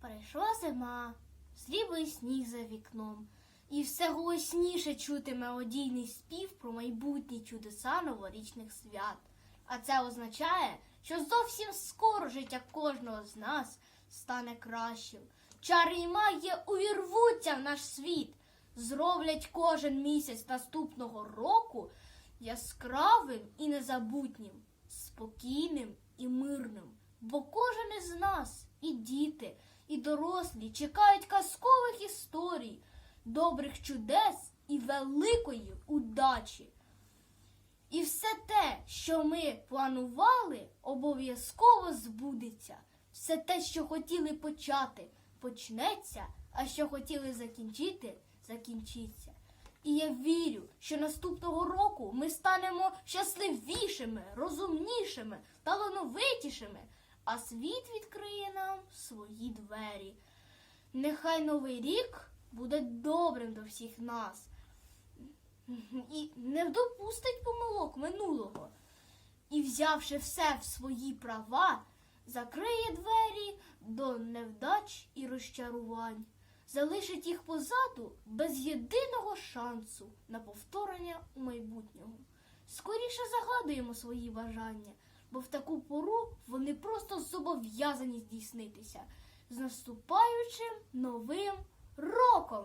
Прийшла зима, сріблий сніг за вікном, і все голосніше чути мелодійний спів про майбутні чудеса новорічних свят. А це означає, що зовсім скоро життя кожного з нас стане кращим. Чари і магія увірвуться в наш світ, зроблять кожен місяць наступного року яскравим і незабутнім, спокійним і мирним. Бо кожен із нас, і діти, і дорослі, чекають казкових історій, добрих чудес і великої удачі. І все те, що ми планували, обов'язково збудеться. Все те, що хотіли почати, почнеться, а що хотіли закінчити, закінчиться. І я вірю, що наступного року ми станемо щасливішими, розумнішими, талановитішими, а світ відкриє нам свої двері. Нехай новий рік буде добрим до всіх нас і не допустить помилок минулого. І, взявши все в свої права, закриє двері до невдач і розчарувань, залишить їх позаду без єдиного шансу на повторення у майбутньому. Скоріше загадуємо свої бажання, бо в таку пору вони просто зобов'язані здійснитися з наступаючим новим роком.